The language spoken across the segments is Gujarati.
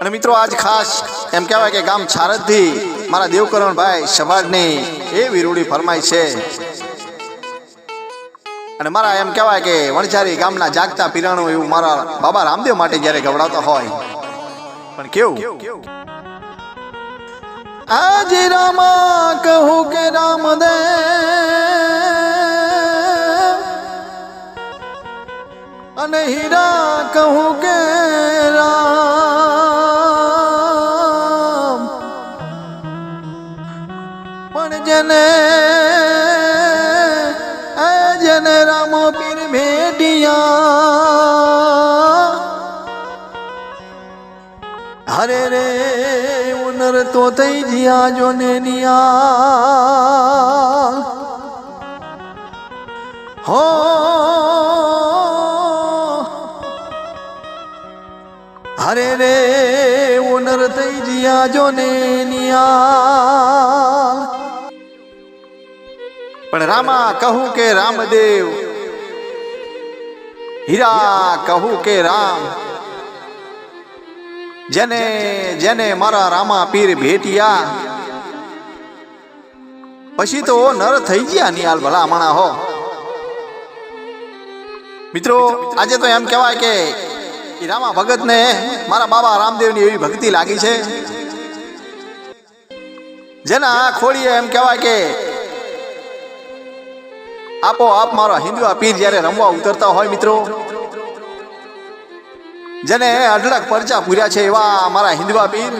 અને મિત્રો, આજ ખાસ એમ કહેવાય કે ગામ છારદથી મારા દેવકરણભાઈ સભાડની એ વિરૂડી ફરમાય છે. અને મારા એમ કહેવાય કે વણઝારી ગામના જાગતા પીરાણું એવું મારા બાબા રામદેવ માટે જ્યારે ગવડાવતા હોય. પણ કેવું? આજે રામા કહું કે રામદેવ. અને હીરા કહું કે હરે રે ઉનર તો થઈ જ્યા જો ને નિયા હો હરે રે ઉનર થઈ જ્યા જો ને નિયા પણ રામા કહું કે રામદેવ હીરા કહું કે રામ જેને જેને મારા રામા પીર ભેટિયા. પછી તો નર થઈ ગયા, નિહાલ ભલા હમણાં હો. મિત્રો, આજે તો એમ કહેવાય કે રામા ભગતને મારા બાબા રામદેવની એવી ભક્તિ લાગી છે. જેના ખોડીએ એમ કહેવાય કે આપો આપ મારા હિન્દુ પીર જ્યારે રમવા ઉતરતા હોય મિત્રો જેને અઢળક પરચા પૂર્યા છે એવા અમારા હિન્દવા પીર.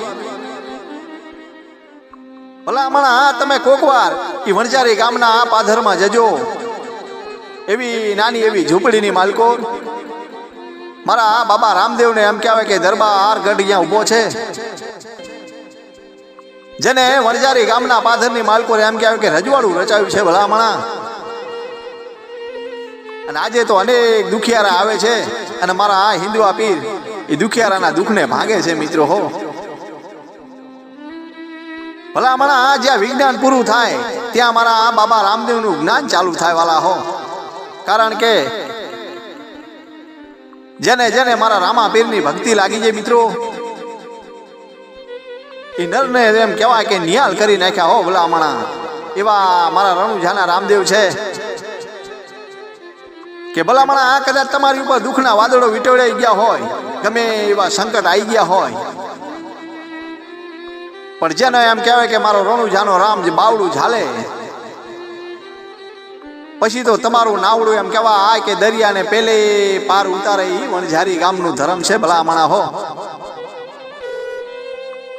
ભલામણા, તમે કોકવાર એ વણજારી ગામના આ પાધરમાં જજો. એવી નાની એવી ઝૂંપડીની માલકો. મારા બાબા રામદેવને એમ કહેવાય કે દરબાર ગઢ અહીંયા ઊભો છે. જેને વણજારી ગામના પાધરની માલકોને એમ કહેવાય કે રજવાડું રચાયું છે ભલામણા. અને આજે તો અનેક દુખિયારા આવે છે. અને મારા આ હિન્દુ પીર એ દુખિયારાના દુઃખને ભાગે છે, મિત્રો હો. ભલા મારા આ જ્યાં વિજ્ઞાન પૂરું થાય, ત્યાં મારા આ બાબા રામદેવનું જ્ઞાન ચાલુ થાય વાલા હો. કારણ કે જેને જેને મારા રામા પીરની ભક્તિ લાગી છે, મિત્રો, એ નરને એમ કહેવાય કે નિહાલ કરી નાખ્યા હો ભલા હમણાં એવા મારા રણુજાના રામદેવ છે. કે ભલામણા આ કદાચ તમારી ઉપર દુઃખના વાદળો વીટોળાઈ ગયા હોય, ગમે એવા સંકટ આવી ગયા હોય. પણ જેને એમ કહેવાય કે મારો રણુ જાનો રામ જે બાવડું ઝાલે. પછી તો તમારું નાવડું એમ કહેવા આ કે દરિયાને પેલે પાર ઉતારે એ વણઝારી ગામનું ધર્મ છે ભલામણા હો.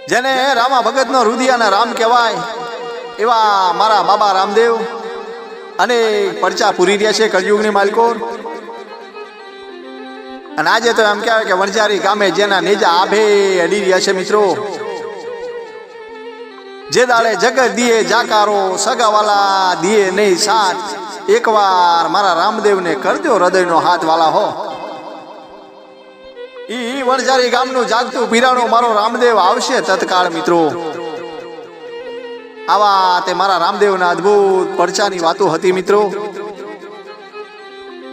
જેને રામા ભગતનો રુદિયાના રામ કહેવાય, એવા મારા બાબા રામદેવ અને પરચા પૂરી રહ્યા છે કળયુગની માલિકો અને આજે તો એમ કહેવાય કે વણજારી ગામે જેના નેજા આભે અડી રહ્યા છે મિત્રો. જે દાડે જગત દીએ જાકારો, સગાવાલા દીએ નહીં સાથ. એકવાર મારા રામદેવને કરજો હૃદયનો હાથ વાલા હો. ઈ વણઝારી ગામનું જાગતું પીરાણું મારો રામદેવ આવશે તત્કાળ મિત્રો. આવા તે મારા રામદેવના અદ્ભુત પરચાની વાતો હતી, મિત્રો.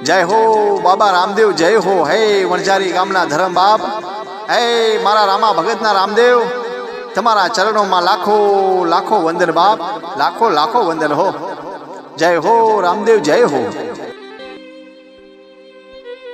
જય હો બાબા રામદેવ, જય હો, હે વણઝારી ગામના ધરમ બાપ. હે મારા રામા ભગતના રામદેવ, તમારા ચરણોમાં લાખો લાખો વંદન બાપ, લાખો લાખો વંદન હો. જય હો રામદેવ, જય હો.